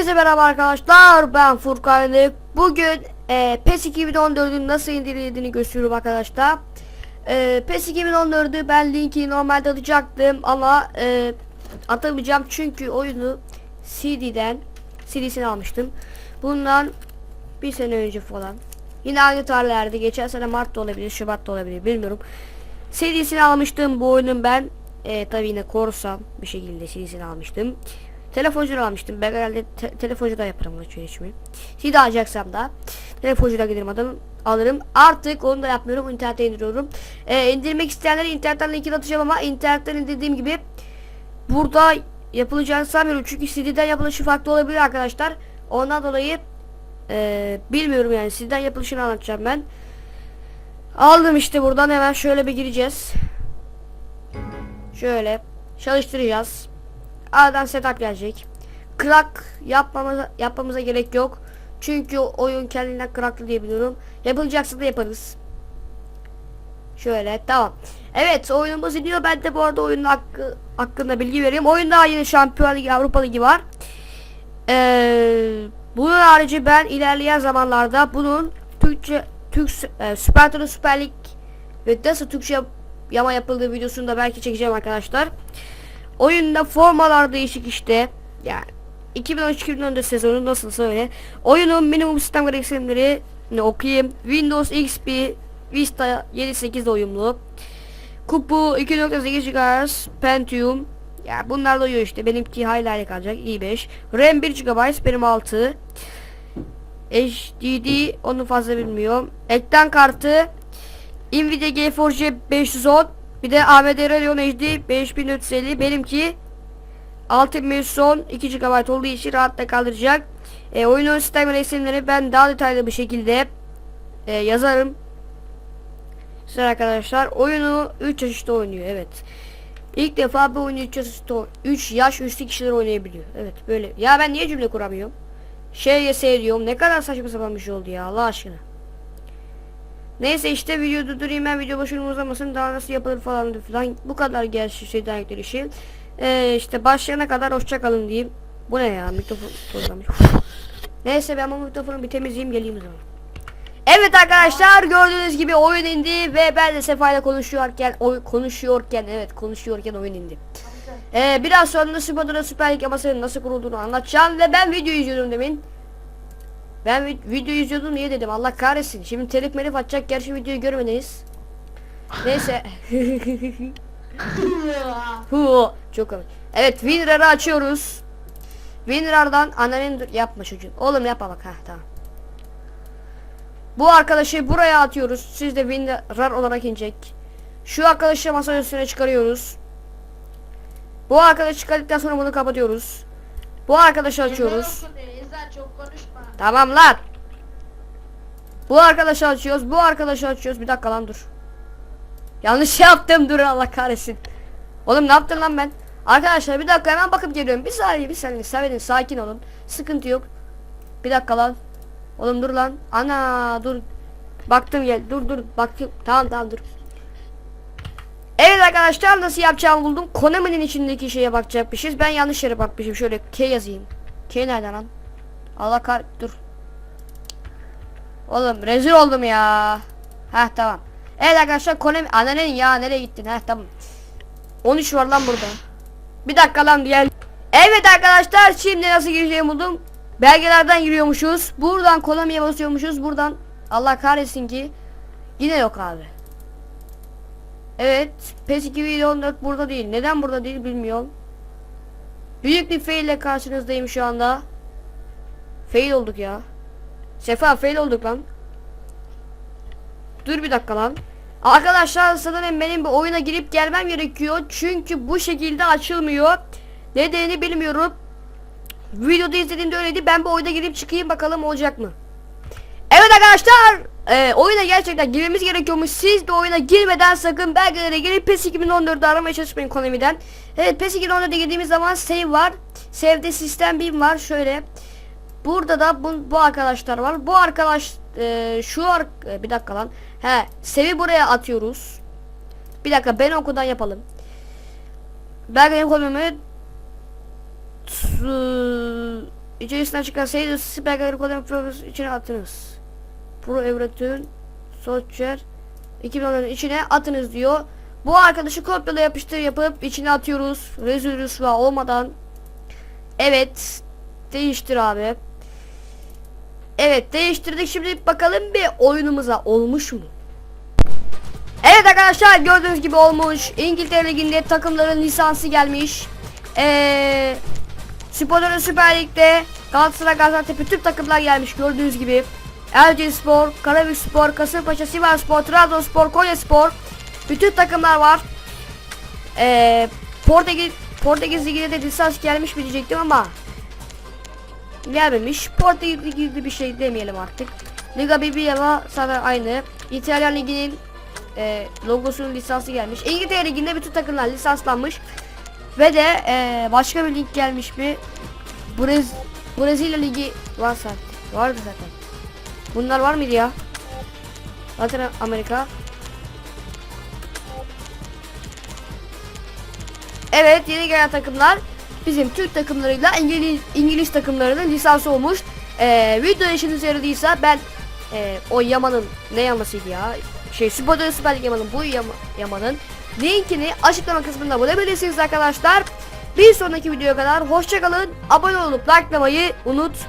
Herkese merhaba arkadaşlar. Ben Furkan. Bugün e, PES 2014'ün nasıl indirildiğini gösteriyorum arkadaşlar. E, PES 2014'ü ben linki normalde atacaktım ama e, atamayacağım çünkü oyunu CD'den CD'sini almıştım. Bundan bir sene önce falan. Yine aynı tarihlerde. Geçen sene Mart'ta olabilir, Şubat'ta olabilir bilmiyorum. CD'sini almıştım bu oyunun ben. E, tabi yine korsam bir şekilde CD'sini almıştım. Telefoncudan almıştım. Ben herhalde te telefoncuda yaparım bunu çeşmi. CD alacaksam da telefoncuda giderim adam alırım. Artık onu da yapmıyorum. İnternete indiriyorum. Ee, indirmek isteyenlere internetten linkini atacağım ama internetten indirdiğim gibi burada yapılacağını sanmıyorum. Çünkü CD'den yapılışı farklı olabilir arkadaşlar. Ondan dolayı ee, bilmiyorum yani CD'den yapılışını anlatacağım ben. Aldım işte buradan hemen şöyle bir gireceğiz. Şöyle çalıştıracağız. A'dan setup gelecek. Crack yapmamıza, yapmamıza gerek yok. Çünkü oyun kendinden cracklı diye biliyorum. Yapılacaksa da yaparız. Şöyle tamam. Evet oyunumuz iniyor. Ben de bu arada oyunun hakkı, hakkında bilgi vereyim. Oyunda yine Şampiyon Ligi, Avrupa Ligi var. Ee, bunun harici ben ilerleyen zamanlarda bunun Türkçe Türk e, Süper Turnu Süper Lig ve nasıl Türkçe yama yapıldığı videosunu da belki çekeceğim arkadaşlar. Oyunda formalar değişik işte. Yani 2013-2014 sezonu nasıl öyle. Oyunun minimum sistem gereksinimleri ne okuyayım. Windows XP Vista 7.8 uyumlu. Kupu 2.8 GHz Pentium. Ya bunlar da uyuyor işte. Benimki hala kalacak. i5. RAM 1 GB benim 6. HDD onu fazla bilmiyorum. Ekran kartı Nvidia GeForce 510 bir de AMD Radeon HD 5450 benimki 6110 2 GB olduğu için rahatla kaldıracak. E, oyunun sistem resimleri ben daha detaylı bir şekilde e, yazarım. Size arkadaşlar oyunu 3 yaşta oynuyor evet. İlk defa bu oyunu 3 yaşta 3 yaş üstü kişiler oynayabiliyor. Evet böyle. Ya ben niye cümle kuramıyorum? Şey seyrediyorum. Ne kadar saçma sapan bir şey oldu ya Allah aşkına. Neyse işte video durdurayım ben video başını uzamasın daha nasıl yapılır falan filan bu kadar gerçi şeyden ekleri şey. Ee, işte başlayana kadar hoşça kalın diyeyim. Bu ne ya mikrofon programı. Neyse ben bu mikrofonu bir temizleyeyim geleyim o zaman. Evet arkadaşlar gördüğünüz gibi oyun indi ve ben de Sefa ile konuşuyorken oy, konuşuyorken evet konuşuyorken oyun indi. Ee, biraz sonra da Süper Süper Lig yamasının nasıl kurulduğunu anlatacağım ve ben video izliyordum demin. Ben vi video izliyordum niye dedim Allah kahretsin. Şimdi telif melif atacak gerçi videoyu görmediniz. Neyse. Çok komik. Evet WinRAR'ı açıyoruz. WinRAR'dan annenin yapma çocuğum. Oğlum yapma bak ha tamam. Bu arkadaşı buraya atıyoruz. Siz de WinRAR olarak inecek. Şu arkadaşı masa üstüne çıkarıyoruz. Bu arkadaşı çıkardıktan sonra bunu kapatıyoruz. Bu arkadaşı açıyoruz. Çok konuşma. Tamam lan. Bu arkadaşı açıyoruz. Bu arkadaşı açıyoruz. Bir dakika lan dur. Yanlış yaptım. Dur Allah kahretsin. Oğlum ne yaptın lan ben? Arkadaşlar bir dakika hemen bakıp geliyorum. Bir saniye bir saniye. Sevenin sakin olun. Sıkıntı yok. Bir dakika lan. Oğlum dur lan. Ana dur. Baktım gel. Dur dur. Baktım. Tamam tamam dur. Evet arkadaşlar nasıl yapacağımı buldum. Konami'nin içindeki şeye bakacakmışız. Ben yanlış yere bakmışım. Şöyle K yazayım. K nereden lan? Allah kar dur. Oğlum rezil oldum ya. Heh tamam. Evet arkadaşlar Konami ananen ya nereye gittin? Heh tamam. 13 var lan burada. Bir dakika lan gel. Evet arkadaşlar şimdi nasıl gireceğimi buldum. Belgelerden giriyormuşuz. Buradan Konami'ye basıyormuşuz. Buradan Allah kahretsin ki yine yok abi. Evet PES 2014 burada değil. Neden burada değil bilmiyorum. Büyük bir fail ile karşınızdayım şu anda. Fail olduk ya. Sefa fail olduk lan. Dur bir dakika lan. Arkadaşlar sanırım benim bir oyuna girip gelmem gerekiyor. Çünkü bu şekilde açılmıyor. Nedenini bilmiyorum. Videoda izlediğimde öyleydi. Ben bu oyuna girip çıkayım bakalım olacak mı? Evet arkadaşlar. E, oyuna gerçekten girmemiz gerekiyormuş. Siz de oyuna girmeden sakın belgelere girip PES 2014'ü aramaya çalışmayın Konami'den. Evet PES 2014'e girdiğimiz zaman save var. Save'de sistem bin var. Şöyle. Burada da bu, bu arkadaşlar var. Bu arkadaş e, şu ar e, bir dakika lan. He, sevi buraya atıyoruz. Bir dakika ben okudan yapalım. Belgenin konumu içerisinden çıkan sayılı siperleri kullanan profesör içine atınız. Pro Evretün Soçer 2010'ların içine atınız diyor. Bu arkadaşı kopyala yapıştır yapıp içine atıyoruz. Rezil olmadan. Evet. Değiştir abi. Evet değiştirdik. Şimdi bakalım bir oyunumuza olmuş mu? Evet arkadaşlar gördüğünüz gibi olmuş. İngiltere Ligi'nde takımların lisansı gelmiş. Eee Sporların Süper Lig'de Galatasaray, Gaziantep tüm takımlar gelmiş gördüğünüz gibi. Erciyes Spor, Karabük Spor, Kasımpaşa, Sivas Spor, Trabzonspor, Konya Spor bütün takımlar var. Ee, Portekiz Portekiz Ligi'ne de lisans gelmiş mi diyecektim ama gelmemiş. Portekiz Ligi'de bir şey demeyelim artık. Liga BBVA zaten aynı. İtalyan Ligi'nin e, logosunun lisansı gelmiş. İngiltere Ligi'nde bütün takımlar lisanslanmış. Ve de e, başka bir lig gelmiş mi? Brez Brezilya Ligi var zaten. Vardı zaten. Bunlar var mıydı ya? Zaten Amerika. Evet yeni gelen takımlar bizim Türk takımlarıyla İngiliz, İngiliz takımlarının lisansı olmuş. Ee, video işinize yaradıysa ben e, o Yaman'ın ne yamasıydı ya? Şey Süper Süper Lig Yaman'ın bu Yama, Yaman'ın linkini açıklama kısmında bulabilirsiniz arkadaşlar. Bir sonraki videoya kadar hoşçakalın. Abone olup likelamayı unutmayın.